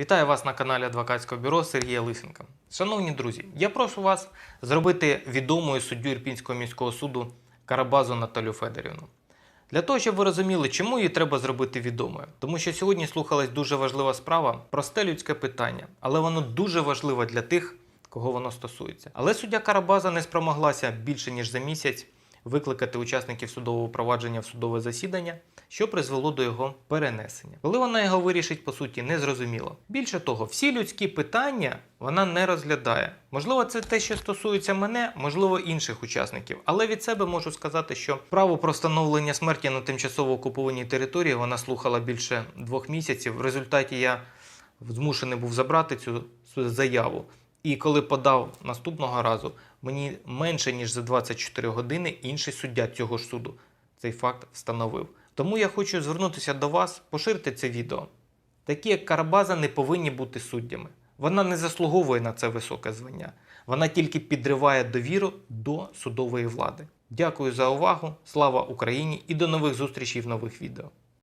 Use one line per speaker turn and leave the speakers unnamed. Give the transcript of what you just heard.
Вітаю вас на каналі адвокатського бюро Сергія Лисенка. Шановні друзі, я прошу вас зробити відомою суддю Ірпінського міського суду Карабазу Наталю Федорівну. Для того, щоб ви розуміли, чому її треба зробити відомою. Тому що сьогодні слухалась дуже важлива справа, просте людське питання, але воно дуже важливе для тих, кого воно стосується. Але суддя Карабаза не спромоглася більше ніж за місяць викликати учасників судового провадження в судове засідання, що призвело до його перенесення. Коли вона його вирішить, по суті, не зрозуміло. Більше того, всі людські питання вона не розглядає. Можливо, це те, що стосується мене, можливо, інших учасників. Але від себе можу сказати, що право про встановлення смерті на тимчасово окупованій території вона слухала більше двох місяців. В результаті я змушений був забрати цю заяву. І коли подав наступного разу, мені менше ніж за 24 години інший суддя цього ж суду цей факт встановив. Тому я хочу звернутися до вас, поширте це відео. Такі, як Карабаза, не повинні бути суддями. Вона не заслуговує на це високе звання. Вона тільки підриває довіру до судової влади. Дякую за увагу. Слава Україні і до нових зустрічей в нових відео.